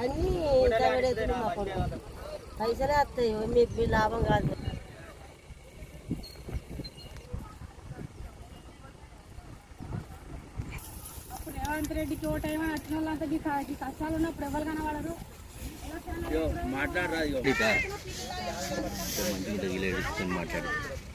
అన్నీ తగడేతులు మా కొడుకు. పైసలే వస్తాయి మీకు మీ లాభం కాదు. రేవంత్ రెడ్డికి ఓ టైం వచ్చిన వాళ్ళంతా ఈ క- ఈ కష్టాలు ఉన్నప్పుడు ఎవరు కనబడరు?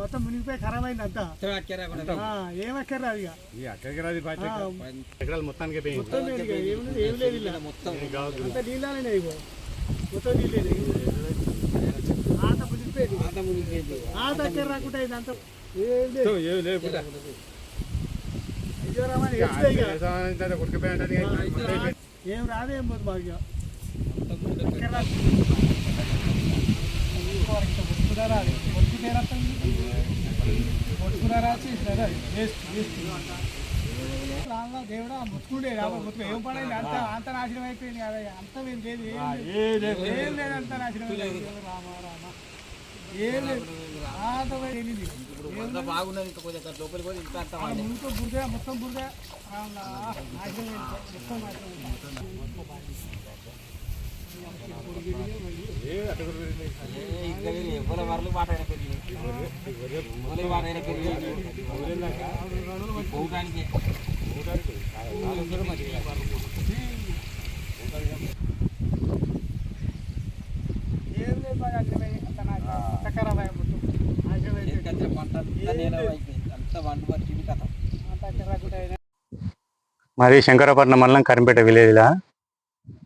మొత్తం మునిగిపోయి ఖరాబ్ అయింది. అంతా. ఏమక్కర్ రాదు ఇక? ఎకరాలు మొత్తానికి మొత్తం. ఏం లేదు ఏం ఇలా అంతా నీళ్ళనే ఇగో. మొత్తం మునిగిపోయింది రాకుండా అంత. ఏం లేదు. ఏం రాదు ఏం పోదు రామ దేవుడా రామ ముత్తుకు ఏం పడైంది అంత అంత నాశనం అయిపోయింది కదా అంత ఏం లేదు ఏం లేదు. ఏం లేదు. అంత నాశనం. రామ రామ బాగున్నది ఇంకా లోపలికి పోయి ఇంకా బురద మొత్తం బురద. ఎవరి వరలు మాట అయినా ఎవరి మాట అయినా పోవడానికి ఏం లేదు బాగా అయింది. అంత నాశనం అంత ఖరాబ్ అయ్యింది మొత్తం. నాశనం అయిపోయింది. పంట అంతా నేల అయిపోయింది అంతా వంట పట్టింది కథ అంత ఎక్కడ రాకుండా అయినా మరి శంకరపట్నం మండలం కరింపేట విలేజ్లా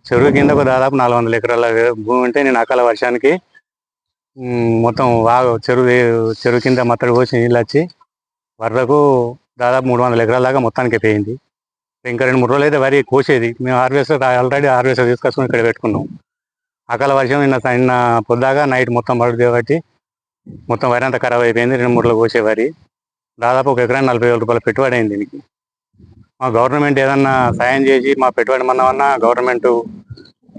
చెరువు కిందకు దాదాపు నాలుగు వందల ఎకరాల భూమి ఉంటే నేను అకాల వర్షానికి మొత్తం వాగు చెరువు చెరువు కింద మత్తడి పోసి నీళ్ళు వచ్చి వరదకు దాదాపు మూడు వందల ఎకరాల దాకా మొత్తానికి పోయింది. ఇంకా రెండు మూడు రోజులు అయితే వరి కోసేది. మేము హార్వెస్టర్ ఆల్రెడీ హార్వెస్టర్ తీసుకొచ్చుకొని ఇక్కడ పెట్టుకున్నాం. అకాల వర్షం నిన్న నిన్న పొద్దాగా నైట్ మొత్తం పడుతుంది కాబట్టి మొత్తం వరి అంతా ఖరాబ్ అయిపోయింది రెండు మూడులో కోసేవారి కోసే వరి. దాదాపు ఒక ఎకరానికి నలభై వేల రూపాయల పెట్టుబడి అయింది దీనికి. మా గవర్నమెంట్ ఏదన్నా సాయం చేసి మా పెట్టుబడి మనమన్నా గవర్నమెంట్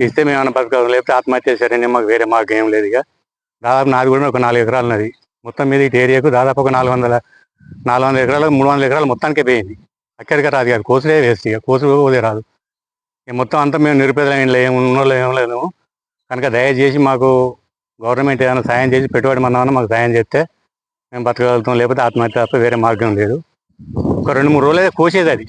ఇస్తే మేము ఏమైనా బతకాలి లేకపోతే ఆత్మహత్య సరే మాకు వేరే మాకు ఏం లేదు ఇక. దాదాపు నాది కూడా ఒక నాలుగు ఎకరాలు ఉన్నది. మొత్తం మీద ఇటు ఏరియాకు దాదాపు ఒక నాలుగు వందల నాలుగు వందల ఎకరాలు మూడు వందల ఎకరాలు మొత్తానికే పోయింది. అక్కడికి రాదు కాదు కోసులే వేస్ట్ ఇక కోసులు పోతే రాదు. ఇక మొత్తం అంతా మేము నిరుపేదలు ఏం లేము ఉన్నోళ్ళు ఏం లేదు కనుక దయచేసి మాకు గవర్నమెంట్ ఏదైనా సాయం చేసి పెట్టుబడి మనమన్నా మాకు సాయం చేస్తే మేము బతకగలుగుతాం లేకపోతే ఆత్మహత్య తప్ప వేరే మార్గం లేదు. ఒక రెండు మూడు రోజులు కోసేది అది.